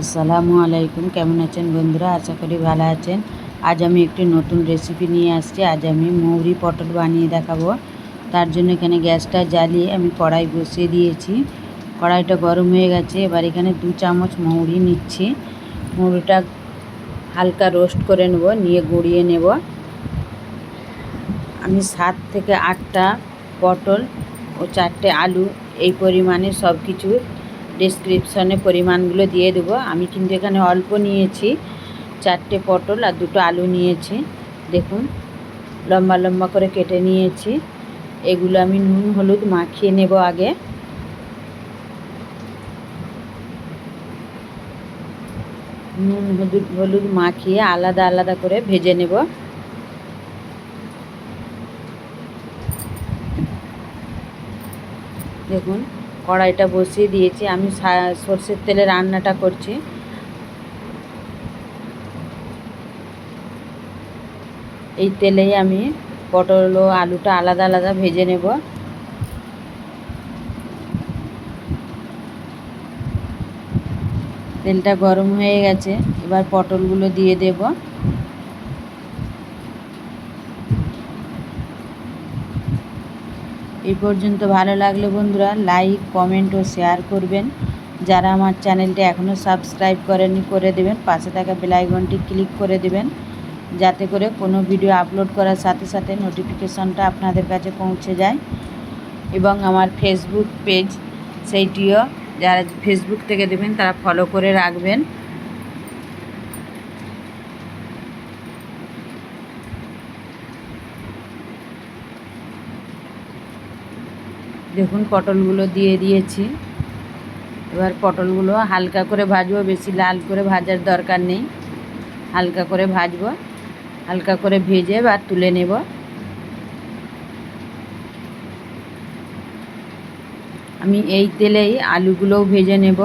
আসসালামু আলাইকুম, কেমন আছেন বন্ধুরা? আশা করি ভালো আছেন। আজ আমি একটি নতুন রেসিপি নিয়ে আসছি। আজ আমি মৌরি পটল বানিয়ে দেখাবো। তার জন্য এখানে গ্যাসটা জ্বালিয়ে আমি কড়াই বসিয়ে দিয়েছি। কড়াইটা গরম হয়ে গেছে। এবার এখানে দু চামচ মৌরি নিচ্ছি। মৌরিটা হালকা রোস্ট করে নেব, নিয়ে গড়িয়ে নেব। আমি সাত থেকে আটটা পটল ও চারটে আলু এই পরিমাণে সব কিছু ডিসক্রিপশনে পরিমাণগুলো দিয়ে দেবো। আমি কিন্তু এখানে অল্প নিয়েছি, চারটে পটল আর দুটো আলু নিয়েছি। দেখুন, লম্বা লম্বা করে কেটে নিয়েছি। এগুলো আমি নুন, হলুদ মাখিয়ে নেব আগে। নুন, হলুদ হলুদ মাখিয়ে আলাদা আলাদা করে ভেজে নেব। দেখুন কড়াইটা বসিয়ে দিয়েছি। আমি সর্ষের তেলে রান্নাটা করছি। এই তেলেই আমি পটল ও আলুটা আলাদা আলাদা ভেজে নেব। তেলটা গরম হয়ে গেছে। এবার পটলগুলো দিয়ে দেব। এই পর্যন্ত ভালো লাগলে বন্ধুরা লাইক কমেন্ট ও শেয়ার করবেন। যারা আমার চ্যানেলটি এখনও সাবস্ক্রাইব করেনি করে দেবেন। পাশে থাকা বেলাইকনটি ক্লিক করে দেবেন, যাতে করে কোনো ভিডিও আপলোড করার সাথে সাথে নোটিফিকেশনটা আপনাদের কাছে পৌঁছে যায়। এবং আমার ফেসবুক পেজ সেইটিও যারা ফেসবুক থেকে দেবেন, তারা ফলো করে রাখবেন। দেখুন, পটলগুলো দিয়ে দিয়েছি। এবার পটলগুলো হালকা করে ভাজবো, বেশি লাল করে ভাজার দরকার নেই। হালকা করে ভাজবো, হালকা করে ভেজে বা তুলে নেব। আমি এই তেলেই আলুগুলোও ভেজে নেব।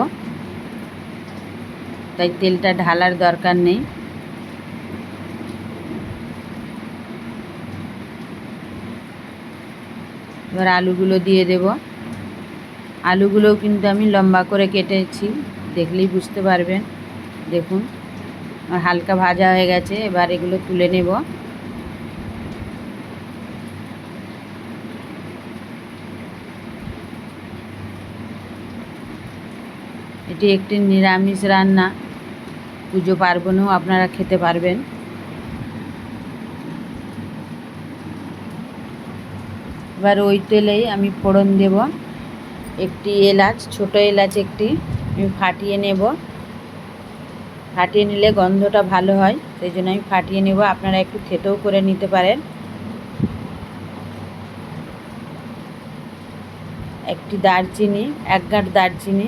তাই তেলটা ঢালার দরকার নেই। এবার আলুগুলো দিয়ে দেব। আলুগুলোও কিন্তু আমি লম্বা করে কেটেছি, দেখলেই বুঝতে পারবেন। দেখুন, হালকা ভাজা হয়ে গেছে, এবার এগুলো তুলে নেব। এটি একটি নিরামিষ রান্না। পুজো পার্বণেও আপনারা খেতে পারবেন। এবার ওই তেলেই আমি ফোড়ন দেব। একটি এলাচ, ছোট এলাচ একটি, আমি ফাটিয়ে নেব। ফাটিয়ে নিলে গন্ধটা ভালো হয়, সেই জন্য আমি ফাটিয়ে নেব। আপনারা একটু থেতেও করে নিতে পারেন। একটি দারচিনি, এক গাঁট দারচিনি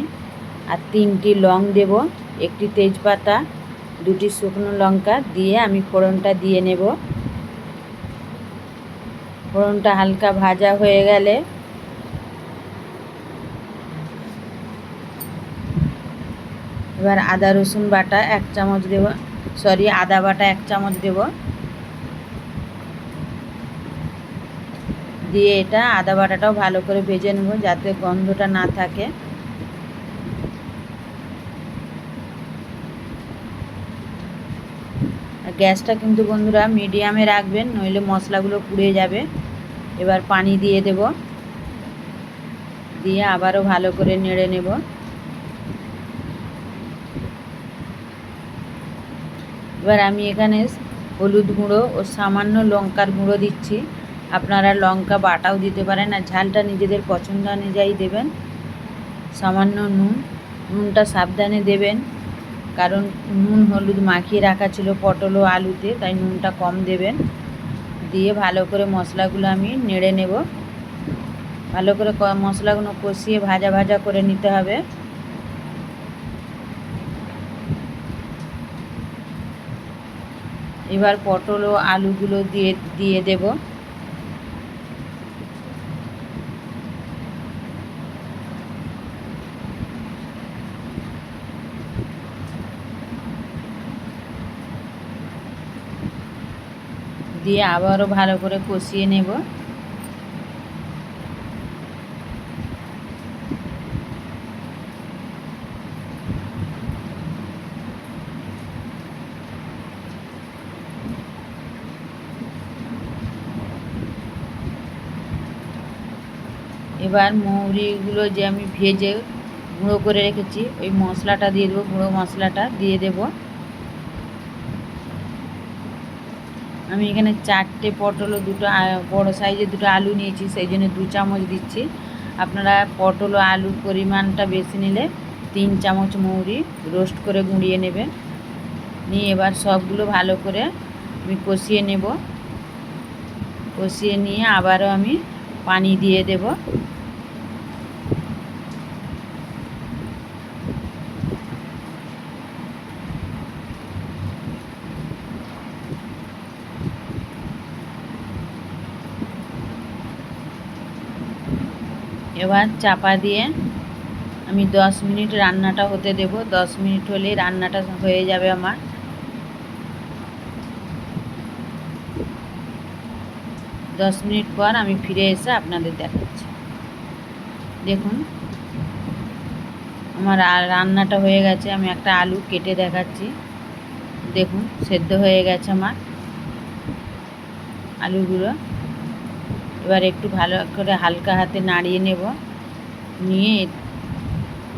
আর তিনটি লং দেব। একটি তেজপাতা, দুটি শুকনো লঙ্কা দিয়ে আমি ফোড়নটা দিয়ে নেব। ফোড়নটা হালকা ভাজা হয়ে গেলে এবার আদা, রসুন বাটা এক চামচ দেব, সরি, আদা বাটা এক চামচ দেব। দিয়ে এটা আদা বাটাটাও ভালো করে ভেজে নেব যাতে গন্ধটা না থাকে। গ্যাসটা কিন্তু বন্ধুরা মিডিয়ামে রাখবেন, নইলে মশলাগুলো পুড়ে যাবে। এবার পানি দিয়ে দেব। দিয়ে আবারও ভালো করে নেড়ে নেব। এবার আমি এখানে হলুদ গুঁড়ো ও সামান্য লঙ্কার গুঁড়ো দিচ্ছি। আপনারা লঙ্কা বাটাও দিতে পারেন আর ঝালটা নিজেদের পছন্দ অনুযায়ী দেবেন। সামান্য নুন, নুনটা সাবধানে দেবেন। কারণ নুন হলুদ মাখিয়ে রাখা ছিল পটল ও আলুতে, তাই নুনটা কম দেবেন। দিয়ে ভালো করে মশলাগুলো আমি নেড়ে নেব। ভালো করে মশলাগুলো কষিয়ে ভাজা ভাজা করে নিতে হবে। এবার পটল ও আলুগুলো দিয়ে দিয়ে দেব। দিয়ে আবারও ভালো করে কষিয়ে নেব। এবার মৌরিগুলো যে আমি ভেজে গুঁড়ো করে রেখেছি, ওই মশলাটা দিয়ে দেবো, গুঁড়ো মশলাটা দিয়ে দেবো। আমি এখানে চারটে পটল ও দুটো বড় সাইজের দুটো আলু নিয়েছি, সেই জন্য দু চামচ দিচ্ছি। আপনারা পটল ও আলুর পরিমাণটা বেশি নিলে তিন চামচ মৌরি রোস্ট করে গুঁড়িয়ে নেবেন। নিয়ে এবার সবগুলো ভালো করে আমি কষিয়ে নেব। কষিয়ে নিয়ে আবারও আমি পানি দিয়ে দেব। এবার চাপা দিয়ে আমি দশ মিনিট রান্নাটা হতে দেব। দশ মিনিট হলেই রান্নাটা হয়ে যাবে আমার। দশ মিনিট পর আমি ফিরে এসে আপনাদের দেখাচ্ছি। দেখুন, আমার রান্নাটা হয়ে গেছে। আমি একটা আলু কেটে দেখাচ্ছি। দেখুন, সেদ্ধ হয়ে গেছে আমার আলুগুলো। এবার একটু ভালো করে হালকা হাতে নাড়িয়ে নেব। নিয়ে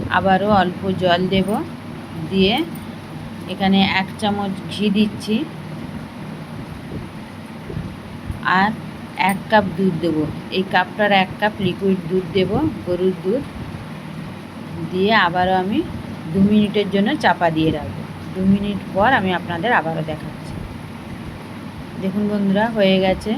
আবারও অল্প জল দেব। দিয়ে এখানে এক চামচ ঘি দিচ্ছি। আর এক কাপ দুধ দেবো। এই কাপটার এক কাপ লিকুইড দুধ দেব, গরুর দুধ। দিয়ে আবারও আমি দু মিনিটের জন্য চাপা দিয়ে রাখব। দু মিনিট পর আমি আপনাদের আবারও দেখাচ্ছি। দেখুন বন্ধুরা, হয়ে গেছে।